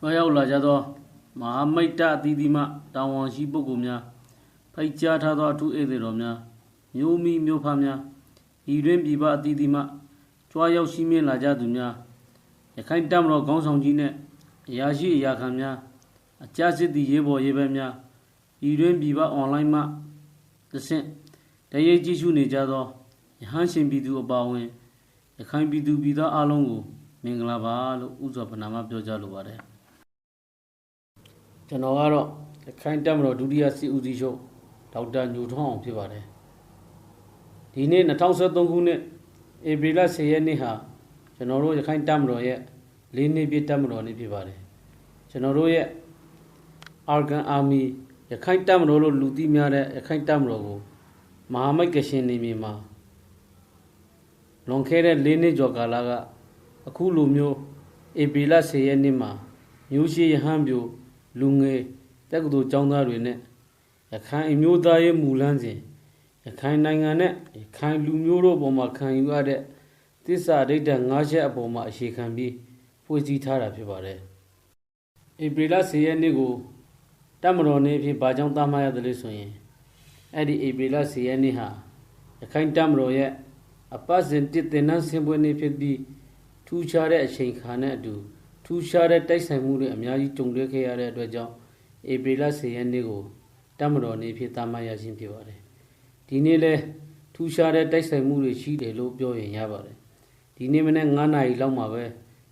တွားရောက်လာကြသောမဟာမိတ်တအသီးသီးမှတာဝန်ရှိပုဂ္ဂိုလ်များဖိတ်ကြားထားသောအထူးဧည့်သည်တော်များမျိုးမိမျိုးဖများဤတွင်ပြည်ပအသီးသီးမှကြွားရောက်ရှိမြင့်လာကြသူများရခိုင်တပ်မတော်ခေါင်းဆောင်ကြီးနှင့်အရာရှိအရာခံများအကြစစ်သည်ရေးပေါ်ရေးပဲများဤတွင်ပြည်ပအွန်လိုင်းမှသဖြင့်တရေကြည့်ရှုနေကြသောယဟန်ရှင်ပြည်သူအပါအဝင်ရခိုင်ပြည်သူပြည်သားအလုံးကိုမင်္ဂလာပါလို့ဥစွာပနာမပြောကြားလိုပါတယ် ကျွန်တော်ကတော့ရခိုင်တပ်မတော်ဒုတိယစစ်ဦးစီးချုပ်ဒေါက်တာညိုထွန်းအောင်ဖြစ်ပါတယ်ဒီနေ့2023ခုနှစ်ဧပြီလ10ရက်နေ့ဟာကျွန်တော်တို့ရခိုင်တပ်မတော်ရဲ့လေးနှစ်ပြည့်တပ်မတော်နေ့ဖြစ်ပါတယ်ကျွန်တော်တို့ရဲ့ Argan Army ရခိုင်တပ်မတော်လို့လူသိများတဲ့ရခိုင်တပ်မတော်ကိုမဟာမိတ်ကရှင်နေမြေမှာလွန်ခဲ့တဲ့၄နှစ်ကျော်ကာလကအခုလိုမျိုးဧပြီလ10ရက်နေ့မှာမျိုးရှိရဟန်းပြို လူငယ်တက္ကသိုလ်ကျောင်းသားတွေနဲ့ရခိုင်အမျိုးသားရေးမူလန်းစဉ်ရခိုင်နိုင်ငံနဲ့ရခိုင်လူမျိုးတို့ပေါ်မှာခံယူရတဲ့သစ္စာဒိဋ္ဌ၅ချက်အပေါ်မှာအခြေခံပြီးဖွဲ့စည်းထားတာဖြစ်ပါတယ်။ဧပြီလ10ရက်နေ့ကိုတပ်မတော်နေ့အဖြစ်ဘာကြောင့်သတ်မှတ်ရတယ်လဲဆိုရင်အဲ့ဒီဧပြီလ10ရက်နေ့ဟာရခိုင်တပ်မတော်ရဲ့အပတ်စဉ်တစ်တင်နှန်းဆင်ပွဲနေ့ဖြစ်ပြီးထူးခြားတဲ့အချိန်ခါနဲ့အတူ ထူးခြားတဲ့တိုက်ဆိုင်မှုတွေအများကြီးကြုံတွေ့ခဲ့ရတဲ့အတွက်ကြောင့်ဧပြီလ10ရက်နေ့ကိုတပ်မတော်နေ့ဖြစ်သတ်မှတ်ရခြင်းဖြစ်ပါတယ်။ဒီနေ့လဲထူးခြားတဲ့တိုက်ဆိုင်မှုတွေရှိတယ်လို့ပြောရင်ရပါတယ်။ဒီနေ့မနေ့9နာရီလောက်မှာပဲ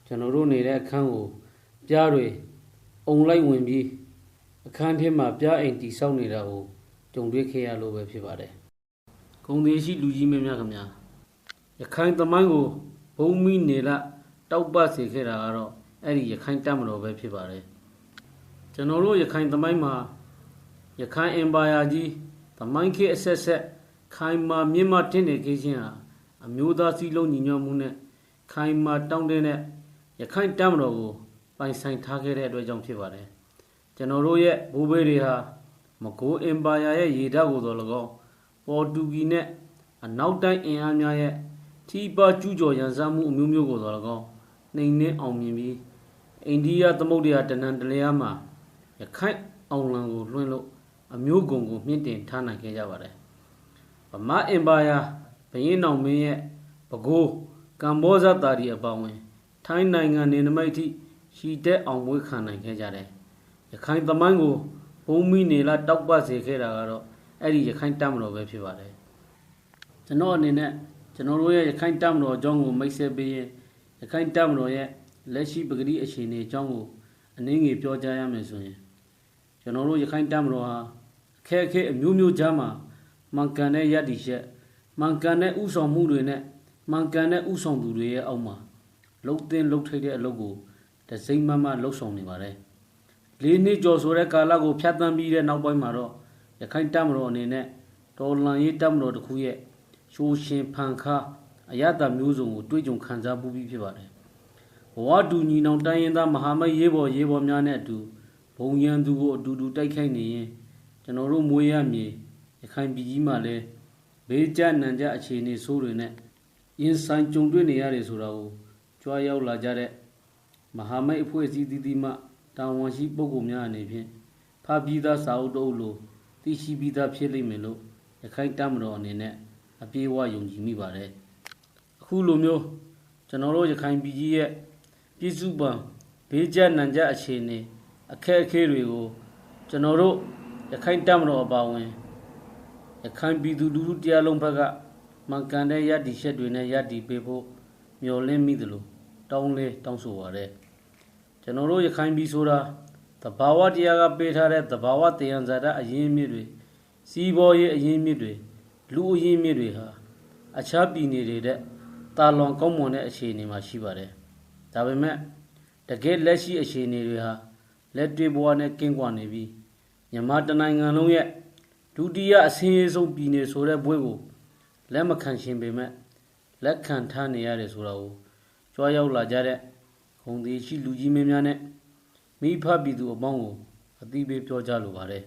ကျွန်တော်တို့နေတဲ့အခန်းကိုပြားတွေအုံလိုက်ဝင်ပြီးအခန်းထဲမှာပြားအိမ်တီဆောက်နေတာကိုကြုံတွေ့ခဲ့ရလို့ပဲဖြစ်ပါတယ်။ဂုံသေးရှိလူကြီးမင်းများခင်ဗျာရခိုင်သမိုင်းကိုဘုံမိနေလတောက်ပစေခဲ့တာကတော့ အဲ့ဒီရခိုင်တပ်မတော်ပဲဖြစ်ပါတယ်ကျွန်တော်တို့ရခိုင်သမိုင်းမှာရခိုင်အင်ပါယာကြီးသမိုင်းခေတ်အဆက်ဆက်ခိုင်မာမြင့်မတင့်တယ်ခေချင်းဟာအမျိုးသားစည်းလုံးညီညွတ်မှုနဲ့ခိုင်မာတောင်းတတဲ့ရခိုင်တပ်မတော်ကိုပိုင်ဆိုင်ထားခဲ့တဲ့အတွက်ကြောင့်ဖြစ်ပါတယ်ကျွန်တော်တို့ရဲ့ဘိုးဘေးတွေဟာမကိုးအင်ပါယာရဲ့ရေဓာတ်ကိုတော်၎င်းပေါ်တူဂီနဲ့အနောက်တိုင်းအင်အားများရဲ့ထိပါကျူးကျော်ရန်စမှုအမျိုးမျိုးကိုတော်၎င်းနှိမ်နှင်းအောင်မြင်ပြီး အိန္ဒိယသမုဒ္ဒရာတနန်တလျားမှာရခိုင်အောင်လံကိုလွှင့်လို့အမျိုးကုံကိုမြင့်တင်ထားနိုင်ခဲ့ကြပါတယ်။ဗမာအင်ပါယာဘရင်တော်မင်းရဲ့ပကိုးကမ္ဘောဇတာရီအပေါင်းဝင် ထိုင်းနိုင်ငံနေနမိတ်ထိရှီတက်အောင်မွေးခံနိုင်ခဲ့ကြတယ်။ရခိုင်သမိုင်းကိုဘုံမီနေလာတောက်ပစေခဲ့တာကတော့အဲ့ဒီရခိုင်တပ်မတော်ပဲဖြစ်ပါတယ်။ကျွန်တော်အနေနဲ့ကျွန်တော်တို့ရဲ့ရခိုင်တပ်မတော်အကြောင်းကိုမိတ်ဆက်ပေးရင်ရခိုင်တပ်မတော်ရဲ့ လက်ရှိပဂတိအခြေအနေအကြောင်းကိုအနည်းငယ်ပြောကြားရမယ်ဆိုရင်ကျွန်တော်တို့ရခိုင်တပ်မတော်ဟာအခက်အခဲအမျိုးမျိုးကြားမှာမှန်ကန်တဲ့ရည်တည်ချက်မှန်ကန်တဲ့ဥဆောင်မှုတွေနဲ့မှန်ကန်တဲ့ဥဆောင်သူတွေရဲ့အောက်မှာလှုပ်တင်လှုပ်ထိပ်တဲ့အလုပ်ကိုတစိမ့်မမလှုပ်ဆောင်နေပါတယ်လေးနှစ်ကျော်ဆိုတဲ့ကာလကိုဖြတ်သန်းပြီးတဲ့နောက်ပိုင်းမှာတော့ရခိုင်တပ်မတော်အနေနဲ့တော်လန်ရေးတပ်မတော်တစ်ခုရဲ့ရှိုးရှင်ဖန်ခါအရတာမျိုးစုံကိုတွေ့ကြုံခံစားမှုပြီးဖြစ်ပါတယ် ဘဝတူညီနောင်တိုင်းရင်းသားမဟာမိတ်ရေးပေါ်ရေးပေါ်များနဲ့အတူဘုံရန်သူကိုအတူတူတိုက်ခိုက်နေရင်ကျွန်တော်တို့မွေးရမြေရခိုင်ပြည်ကြီးမှာလည်းဘေးကျနံကြအခြေအနေဆိုးတွေနဲ့ရင်ဆိုင်ကြုံတွေ့နေရတယ်ဆိုတာကိုကြွားရောက်လာကြတဲ့မဟာမိတ်အဖွဲ့အစည်းသီးသီးမှတာဝန်ရှိပုဂ္ဂိုလ်များအနေဖြင့်ဖာပြီးသားစာအုပ်တအုပ်လိုသိရှိပြီးသားဖြစ်လိမ့်မယ်လို့ရခိုင်တပ်မတော်အနေနဲ့အပြေးအဝယုံကြည်မိပါတယ်အခုလိုမျိုးကျွန်တော်တို့ရခိုင်ပြည်ကြီးရဲ့ ပြည်စုပံဘေးကျနံကြအခြေအနေအခက်အခဲတွေကိုကျွန်တော်တို့ရခိုင်တပ်မတော်အပါအဝင်ရခိုင်ပြည်သူလူထုတရားလုံးဘက်ကမှန်ကန်တဲ့ရည်တည်ချက်တွေနဲ့ရည်တည်ပေးဖို့မျှော်လင့်မိသလိုတောင်းလဲတောင်းဆိုပါရစေကျွန်တော်တို့ရခိုင်ပြည်ဆိုတာတဘာဝတရားကပေးထားတဲ့တဘာဝတရားဇာတ်အရင်းမြစ်တွေစီးပေါ်ရေးအရင်းမြစ်တွေလူအရင်းမြစ်တွေဟာအခြားပြည်နယ်တွေတဲ့တာလွန်ကောင်းမွန်တဲ့အခြေအနေမှာရှိပါတယ် ဒါပေမဲ့တကယ်လက်ရှိအခြေအနေတွေဟာလက်တွေ့ဘဝနဲ့ကင်းကွာနေပြီးမြန်မာတနိုင်ငံလုံးရဲ့ဒုတိယအဆင်းရဲဆုံးပြည်နယ်ဆိုတဲ့ဘွဲကိုလက်မခံရှင်ပေမဲ့လက်ခံထားနေရတယ်ဆိုတာကိုကြွားရောက်လာကြတဲ့ခုံသေးရှိလူကြီးမင်းများနဲ့မိဖပြည်သူအပေါင်းကိုအသိပေးပြောကြားလိုပါတယ်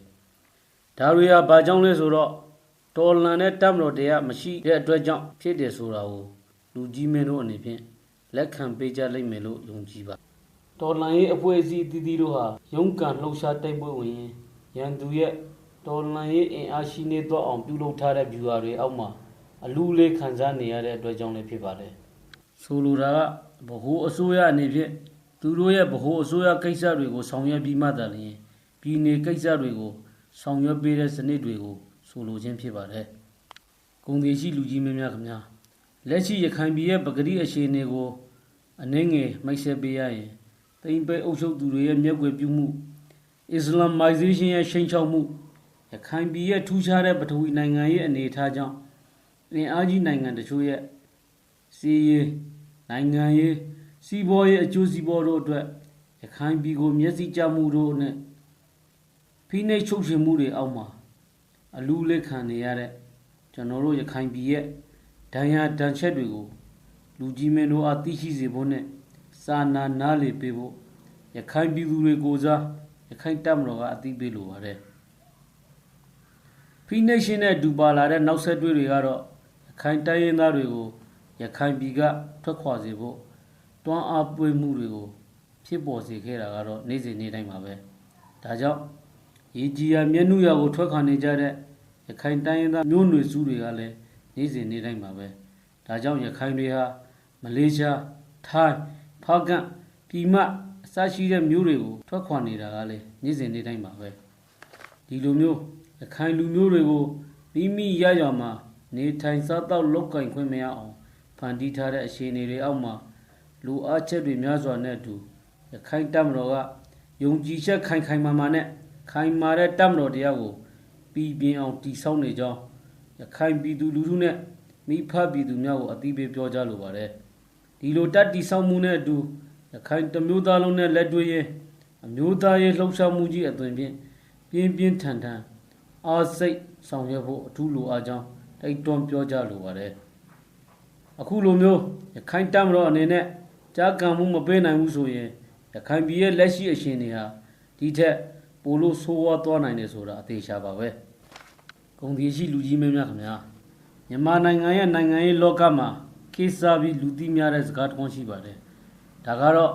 ဒါတွေဟာဘာကြောင့်လဲဆိုတော့တော်လန်တဲ့တပ်မတော်တရားမရှိတဲ့အတွက်ကြောင့်ဖြစ်တယ်ဆိုတာကိုလူကြီးမင်းတို့အနေဖြင့် လက်ခံပေးကြလိမ့်မယ်လို့ယုံကြည်ပါဒေါ်လန်ရေးအဖွဲ့အစည်းအသီးသီးတို့ဟာရုန်းကန်လှုပ်ရှားတိုက်ပွဲဝင်ရင်ရန်သူရဲ့ဒေါ်လန်ရေးအင်အားရှိနေတော့အောင်ပြုလုပ်ထားတဲ့ဗျူဟာတွေအောက်မှာအလူလေးခံစားနေရတဲ့အတွက်ကြောင့်လည်းဖြစ်ပါတယ်ဆိုလိုတာကဗဟိုအစိုးရအနေဖြင့်သူတို့ရဲ့ဗဟိုအစိုးရကိစ္စတွေကိုဆောင်ရွက်ပြီးမှသာလျှင်ပြည်내ကိစ္စတွေကိုဆောင်ရွက်ပေးတဲ့စနစ်တွေကိုဆိုလိုခြင်းဖြစ်ပါတယ်ဂုံသေးရှိလူကြီးမင်းများခင်ဗျာ လက်ရှိရခိုင်ပြည်ရဲ့ပဂတိအခြေအနေကိုအနှင်းငယ်မိတ်ဆက်ပေးရရင်တိမ်ပဲအုပ်ချုပ်သူတွေရဲ့မျက်ွယ်ပြုမှု Islamization ရဲ့ရှိန်ချောက်မှုရခိုင်ပြည်ရဲ့ထူးခြားတဲ့ပထဝီနိုင်ငံရဲ့အနေအထားကြောင့်အင်အားကြီးနိုင်ငံတချို့ရဲ့စီးရေးနိုင်ငံရေးစီးပွားရေးအကျိုးစီးပွားတို့အတွက်ရခိုင်ပြည်ကိုမျက်စိကျမှုတို့နဲ့ဖိနှိပ်ချုပ်ချယ်မှုတွေအောက်မှာအလူလက်ခံနေရတဲ့ကျွန်တော်တို့ရခိုင်ပြည်ရဲ့ ဒဏ်ရာဒဏ်ချက်တွေကိုလူကြီးမင်းတို့အားသိရှိစေဖို့နဲ့စာနာနားလေပေးဖို့ရခိုင်ပြည်သူတွေကိုစားရခိုင်တပ်မတော်ကအသိပေးလိုပါတယ်ဖိနှိပ်ရှင်နဲ့ဒူပါလာတဲ့နောက်ဆက်တွဲတွေကတော့ရခိုင်တိုင်းရင်းသားတွေကိုရခိုင်ပြည်ကထွက်ခွာစေဖို့တွန်းအားပွေးမှုတွေကိုဖြစ်ပေါ်စေခဲ့တာကတော့နေ့စဉ်နေ့တိုင်းပါပဲဒါကြောင့်ရေကြီးရမျက်နှာရကိုထွက်ခွာနေကြတဲ့ရခိုင်တိုင်းရင်းသားမျိုးနွယ်စုတွေကလည်း နေ့စဉ်နေ့တိုင်းပါပဲဒါကြောင့်ရခိုင်တွေဟာမလေးရှားထိုင်းဖားကန့်ပြည်မအစရှိတဲ့မျိုးတွေကိုထွက်ခွာနေတာကလည်းနေ့စဉ်နေ့တိုင်းပါပဲဒီလိုမျိုးရခိုင်လူမျိုးတွေကိုမိမိရရမှာနေထိုင်စားသောက်လုပ်ကင်ခွင့်မရအောင်ဖန်တီးထားတဲ့အခြေအနေတွေအောက်မှာလူအားချက်တွေများစွာနဲ့အတူရခိုင်တပ်မတော်ကယုံကြည်ချက်ခိုင်ခိုင်မာမာနဲ့ခိုင်မာတဲ့တပ်မတော်တရားကိုပြည်ပြင်းအောင်တည်ဆောက်နေကြောင်း ရခိုင်ပြည်သူလူထုနဲ့မိဖပြည်သူများကိုအသိပေးပြောကြားလိုပါတယ်ဒီလိုတတ်တည်ဆောက်မှုနဲ့အတူရခိုင်တမျိုးသားလုံးနဲ့လက်တွဲရင်အမျိုးသားရေးလှုပ်ရှားမှုကြီးအသွင်ဖြင့်ပြင်းပြင်းထန်ထန်အားစိတ်ဆောင်ရွက်ဖို့အထူးလိုအပ်ကြောင်းတိုက်တွန်းပြောကြားလိုပါတယ်အခုလိုမျိုးရခိုင်တပ်မတော်အနေနဲ့ကြားကံမှုမပေးနိုင်ဘူးဆိုရင်ရခိုင်ပြည်ရဲ့လက်ရှိအရှင်တွေဟာဒီထက်ပိုလို့ဆိုးဝါးသွားနိုင်တယ်ဆိုတာအသေးချာပါပဲ ဂုံဒီရှိလူကြီးမင်းများခင်ဗျာမြန်မာနိုင်ငံရဲ့နိုင်ငံရေးလောကမှာကိစ္စပြီးလူသိများတဲ့စကားတစ်ခုရှိပါတယ်ဒါကတော့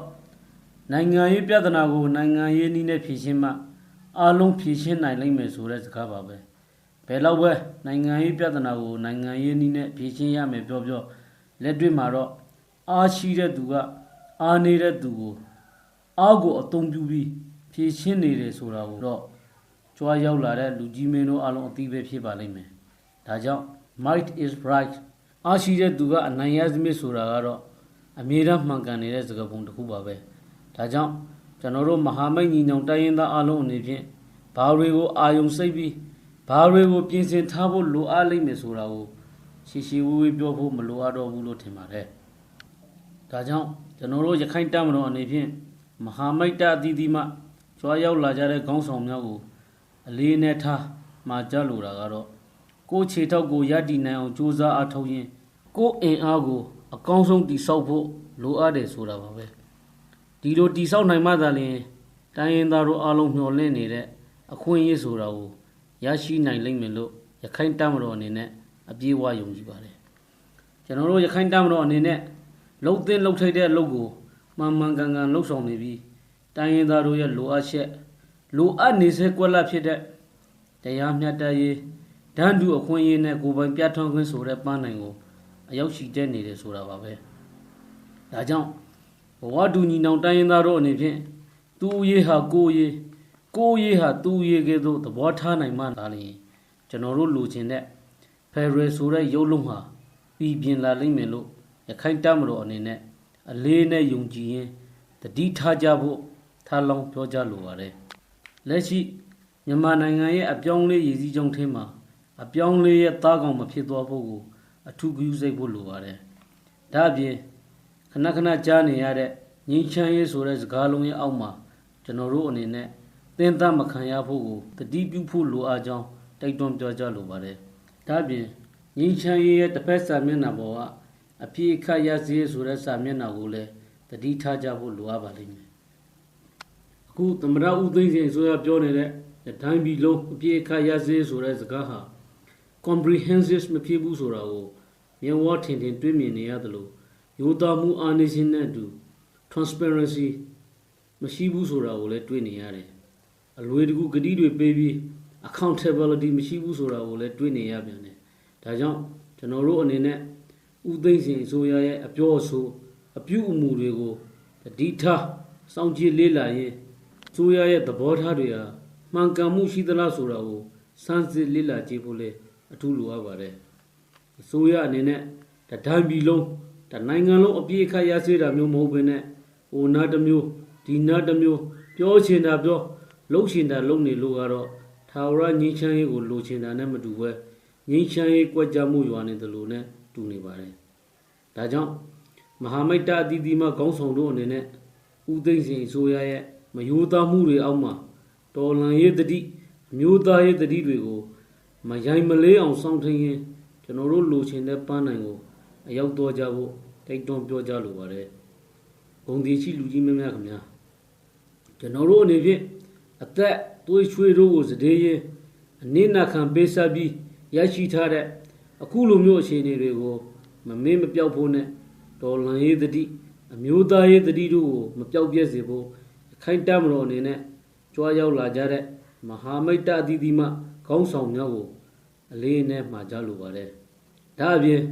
နိုင်ငံရေးပြဿနာကိုနိုင်ငံရေးနည်းနဲ့ဖြေရှင်းမှအလုံးဖြေရှင်းနိုင်လိမ့်မယ်ဆိုတဲ့စကားပါပဲဘယ်တော့ပဲနိုင်ငံရေးပြဿနာကိုနိုင်ငံရေးနည်းနဲ့ဖြေရှင်းရမယ်ပြောပြောလက်တွေ့မှာတော့အားရှိတဲ့သူကအားနေတဲ့သူကိုအားကိုအသုံးပြုပြီးဖြည့်ရှင်းနေတယ်ဆိုတာကိုတော့ ကြွားရောက်လာတဲ့လူကြီးမင်းတို့အလုံးအသိပဲဖြစ်ပါလိမ့်မယ်။ဒါကြောင့် might is right အားရှိတဲ့သူကအနိုင်ရစမြစ်ဆိုတာကတော့အမြဲတမ်းမှန်ကန်နေတဲ့စကားပုံတစ်ခုပါပဲ။ဒါကြောင့်ကျွန်တော်တို့မဟာမိတ်ညီညွတ်တိုင်းရင်းသားအလုံးအနေဖြင့်ဘာတွေကိုအာယုံစိတ်ပြီးဘာတွေကိုပြင်ဆင်ထားဖို့လိုအပ်လိမ့်မယ်ဆိုတာကိုရှီရှီဝေးဝေးပြောဖို့မလိုအပ်တော့ဘူးလို့ထင်ပါတယ်။ဒါကြောင့်ကျွန်တော်တို့ရခိုင်တပ်မတော်အနေဖြင့်မဟာမိတ်တပ်အသီးသီးမှကြွားရောက်လာကြတဲ့ခေါင်းဆောင်များကို အလေးနဲ့ထားမှာကြလိုတာကတော့ကိုခြေထောက်ကိုရည်တည်နိုင်အောင်ကြိုးစားအားထုတ်ရင်းကိုအင်အားကို အကောင်းဆုံးတည်ဆောက်ဖို့လိုအပ်တယ်ဆိုတာပါပဲဒီလိုတည်ဆောက်နိုင်မှသာလျှင်တိုင်းရင်းသားတို့အားလုံးမျှော်လင့်နေတဲ့အခွင့်အရေးဆိုတာကိုရရှိနိုင်လိမ့်မယ်လို့ရခိုင်တပ်မတော်အနေနဲ့အပြည့်အဝယုံကြည်ပါတယ်ကျွန်တော်တို့ရခိုင်တပ်မတော်အနေနဲ့လှုပ်သင်းလှုပ်ထိုက်တဲ့အလုပ်ကိုမှန်မှန်ကန်ကန်လှုပ်ဆောင်နေပြီးတိုင်းရင်းသားတို့ရဲ့လိုအပ်ချက် လိုအပ်နေစေကွက်လက်ဖြစ်တဲ့တရားမျှတရေးဒန်းတူအခွင့်အရေးနဲ့ကိုယ်ပိုင်ပြဋ္ဌာန်းခွင့်ဆိုတဲ့ပန်းနိုင်ကိုအရောက်ရှိတဲ့နေတယ်ဆိုတာပါပဲဒါကြောင့်ဘဝတူညီနောင်တိုင်းရင်းသားတို့အနေဖြင့်သူ့ရေးဟာကိုယ်ရေးကိုယ်ရေးဟာသူ့ရေးကဲ့သို့သဘောထားနိုင်မှသာလျှင်ကျွန်တော်တို့လိုချင်တဲ့ဖယ်ရယ်ဆိုတဲ့ရုပ်လုံးဟာပြည်ပြင်းလာလိမ့်မယ်လို့ရခိုင်တပ်မတော်အနေနဲ့အလေးနဲ့ယုံကြည်ရင်တတိထားကြဖို့ထားလောင်းပြောကြလိုပါတယ် လက်ရှိမြန်မာနိုင်ငံရဲ့အပြောင်းလဲရည်စည်းကြောင်းထင်းမှာအပြောင်းလဲရဲ့သားကောင်မဖြစ်သွားဖို့ကိုအထူးဂရုစိုက်ဖို့လိုပါတယ်ဒါအပြင်ခဏခဏကြားနေရတဲ့ငင်းချမ်းရေးဆိုတဲ့စကားလုံးရဲ့အောက်မှာကျွန်တော်တို့အနေနဲ့သင်သားမခံရဖို့ကိုတတိပြုဖို့လိုအားကြောင်းတိုက်တွန်းပြောကြားလိုပါတယ်ဒါအပြင်ငင်းချမ်းရေးရဲ့တစ်ဖက်စာမျက်နှာပေါ်ကအပြည့်အခတ်ရစေးဆိုတဲ့စာမျက်နှာကိုလည်းတတိထားကြဖို့လိုအပ်ပါလိမ့်မယ်အ ခုသမရဦးသိန်းစိန်ဆိုရပြောနေတဲ့တိုင်းပြည်လုံးအပြည့်အခတ်ရစေးဆိုတဲ့စကားဟာ comprehensive မဖြစ်ဘူးဆိုတာကိုမြဝထင်ထင်တွေးမြင်နေရတယ်လို့ယူသားမှုအာနေရှင်နဲ့အတူ transparency မရှိဘူးဆိုတာကိုလည်းတွေ့နေရတယ်အလွေတကူဂတိတွေပေးပြီး accountability မရှိဘူးဆိုတာကိုလည်းတွေ့နေရပြန်တယ်ဒါကြောင့်ကျွန်တော်တို့အနေနဲ့ဥသိမ့်စဉ်အစိုးရရဲ့အပြောအဆိုအပြုအမူတွေကိုတတိထားစောင့်ကြည့်လေ့လာရင်အ စိုးရရဲ့သဘောထားတွေဟာမှန်ကန်မှုရှိသလားဆိုတာကိုစမ်းစစ်လေ့လာကြည့်ဖို့လည်းအထူးလိုအပ်ပါတယ်အစိုးရအနေနဲ့တတိုင်းပြည်လုံးတနိုင်ငံလုံးအပြည့်အခတ်ရစေတာမျိုးမဟုတ်ဘဲနဲ့ဟိုနာတစ်မျိုးဒီနာတစ်မျိုးပြောချင်တာပြောလှုပ်ချင်တာလှုပ်နေလို့ကတော့ထာဝရငြိမ်းချမ်းရေးကိုလိုချင်တာနဲ့မတူဘဲငြိမ်းချမ်းရေးကြွက်ကြမှုရွာနေတယ်လို့နဲ့တူနေပါတယ်။ဒါကြောင့်မဟာမိတ်တအသီးသီးမှခေါင်းဆောင်တို့အနေနဲ့ဦးသိန်းစိန်အစိုးရရဲ့ မယိုးသားမှုတွေအောက်မှာတော်လန်ရေးတတိအမျိုးသားရေးတတိတွေကိုမရိုင်မလေးအောင်စောင့်ထင်းရင်ကျွန်တော်တို့လိုချင်တဲ့ပန်းနိုင်ကိုအရောက်တော့ကြဖို့တိုက်တွန်းပြောကြလိုပါတယ်။ဂုံဒီရှိလူကြီးမင်းများခင်ဗျာကျွန်တော်တို့အနေဖြင့်အသက်သွေးချွေးတို့ကိုစတဲ့ရင်အနည်းနာခံပေးဆက်ပြီးရရှိထားတဲ့အခုလိုမျိုးအခြေအနေတွေကိုမမင်းမပြောက်ဖို့နဲ့ဒေါ်လန်ရေးတတိအမျိုးသားရေးတတိတို့ကိုမပြောက်ပြက်စေဖို့အ ခိုင်တမတော်အနေနဲ့ကြွားရောက်လာကြတဲ့မဟာမိတ်တအသီးသီးမှခေါင်းဆောင်များကိုအလေးနဲ့မှာကြလိုပါတယ်။ဒါအပြင်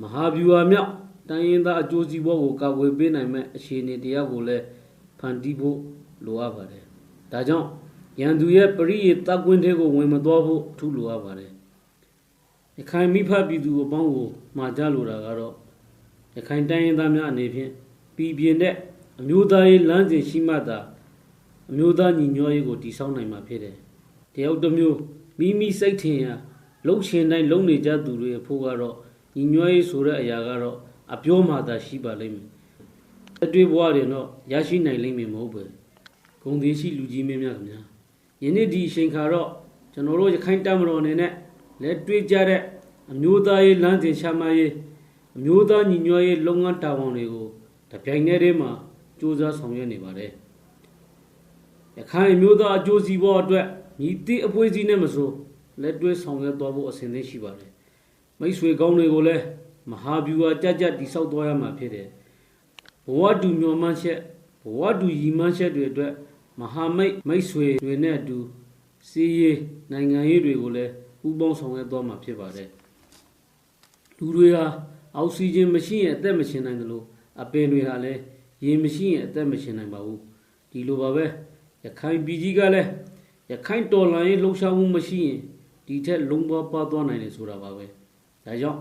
မဟာဗျူဟာမြောက်တိုင်းရင်းသားအကျိုးစီးပွားကိုကာကွယ်ပေးနိုင်မဲ့အခြေအနေတရားကိုလည်းဖန်တီးဖို့လိုအပ်ပါတယ်။ဒါကြောင့်ရန်သူရဲ့ပရိယေတပ်ကွင်းထဲကိုဝင်မသွားဖို့အထူးလိုအပ်ပါတယ်။ရခိုင်မိဖပြည်သူအပေါင်းကိုမှာကြလိုတာကတော့ရခိုင်တိုင်းရင်းသားများအနေဖြင့်ပြည်ပြင်းတဲ့အမျိုးသားရေးလမ်းစဉ်ရှိမှသာ အမျိုးသားညီညွတ်ရေးကိုတည်ဆောက်နိုင်မှာဖြစ်တယ်။တယောက်တစ်မျိုးမိမိစိတ်ထင်ရာလှုပ်ရှင်တိုင်းလုံနေကြသူတွေအဖို့ကတော့ညီညွတ်ရေးဆိုတဲ့အရာကတော့အပြောမှသာရှိပါလိမ့်မယ်။အတွေ့ဘဝတွေတော့ရရှိနိုင်လိမ့်မယ်မဟုတ်ပဲ။ဂုံသေးရှိလူကြီးမင်းများခင်ဗျာ။ယနေ့ဒီအချိန်ခါတော့ကျွန်တော်တို့ရခိုင်တပ်မတော်အနေနဲ့လက်တွေ့ကြတဲ့အမျိုးသားရေးလမ်းစဉ်ရှာမရေးအမျိုးသားညီညွတ်ရေးလုပ်ငန်းတာဝန်တွေကိုတပြိုင်တည်းတည်းမှာစူးစမ်းဆောင်ရွက်နေပါတယ်။ရ ခိုင်အမျိုးသားအကျိုးစီးပွားအတွက်ညီတိအပွေးစီးနဲ့မဆိုလက်တွဲဆောင်ရွက်သွားဖို့အစဉ်သင့်ရှိပါတယ်။မိတ်ဆွေကောင်းတွေကိုလည်းမဟာဗျူဟာကြကြတိဆောက်သွားရမှာဖြစ်တယ်။ဘဝတူမျော်မှန်းချက်ဘဝတူရည်မှန်းချက်တွေအတွက်မဟာမိတ်မိတ်ဆွေတွေနဲ့အတူစီးရေးနိုင်ငံရေးတွေကိုလည်းပူးပေါင်းဆောင်ရွက်သွားမှာဖြစ်ပါတယ်။လူတွေဟာအောက်ဆီဂျင်မရှိရင်အသက်မရှင်နိုင်သလိုအပင်တွေဟာလည်းရေမရှိရင်အသက်မရှင်နိုင်ပါဘူး။ဒီလိုပါပဲ ရခိုင်ပြည်ကြီးကလည်းရခိုင်တော်လှန်ရေးလှုပ်ရှားမှုမရှိရင်ဒီထက်လုံးပွားပါသွားနိုင်တယ်ဆိုတာပါပဲဒါကြောင့်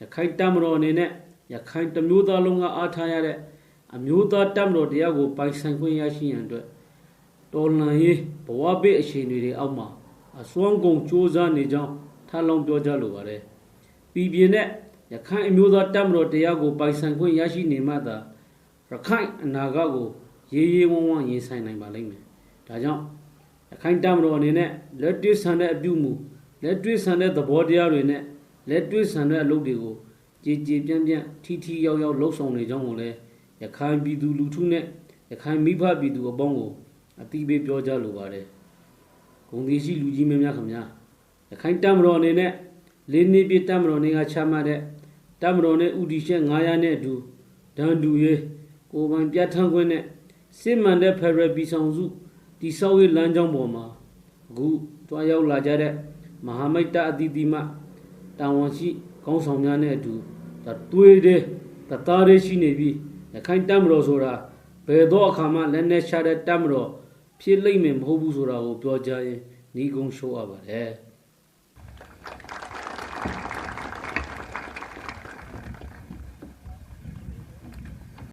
ရခိုင်တပ်မတော်အနေနဲ့ရခိုင်တမျိုးသားလုံးကအားထားရတဲ့အမျိုးသားတပ်မတော်တရားကိုပိုင်ဆိုင်ခွင့်ရရှိရန်အတွက်တော်လှန်ရေးဘဝပေးအခြေအနေတွေအောက်မှာအစွမ်းကုန်စ조사နေကြောင်းထပ်လောင်းပြောကြလိုပါတယ်ပြည်ပြင်းတဲ့ရခိုင်အမျိုးသားတပ်မတော်တရားကိုပိုင်ဆိုင်ခွင့်ရရှိနေမှသာရခိုင်အနာဂတ်ကိုရေးရေးဝန်းဝန်းရင်ဆိုင်နိုင်ပါလိမ့်မယ် ဒါကြောင့်ရခိုင်တပ်မတော်အနေနဲ့လက်တွေ့ဆန်တဲ့အပြုမူလက်တွေ့ဆန်တဲ့သဘောတရားတွေနဲ့လက်တွေ့ဆန်တဲ့အလုပ်တွေကိုကြည်ကြည်ပြန့်ပြန့်ထီထီရောက်ရောက်လှုပ်ဆောင်နေကြောင်းကိုလည်းရခိုင်ပြည်သူလူထုနဲ့ရခိုင်မိဘပြည်သူအပေါင်းကိုအတိပေးပြောကြားလိုပါတယ်။ဂုံသေးရှိလူကြီးမင်းများခင်ဗျာရခိုင်တပ်မတော်အနေနဲ့လေးနှစ်ပြည့်တပ်မတော်နေကချမှတ်တဲ့တပ်မတော်နဲ့ဥတီချက်900နဲ့အတူဒန်တူရေးကိုယ်ပိုင်ပြဋ္ဌာန်းခွင့်နဲ့စစ်မှန်တဲ့ဖက်ဒရယ်ပြည်ဆောင်စု တိဆောက်ရေးလမ်းကြောင်းပေါ်မှာအခုတွားရောက်လာကြတဲ့မဟာမိတ်တအသီးသီးမှတာဝန်ရှိခေါင်းဆောင်များနဲ့အတူဒါတွေးတဲ့တသားတွေရှိနေပြီးရခိုင်တပ်မတော်ဆိုတာဘယ်တော့အခါမှလက်နဲ့ရှာတဲ့တပ်မတော်ဖြစ်လိမ့်မယ်မဟုတ်ဘူးဆိုတာကိုပြောကြရင်ညီကုန်းရှိုးရပါတယ်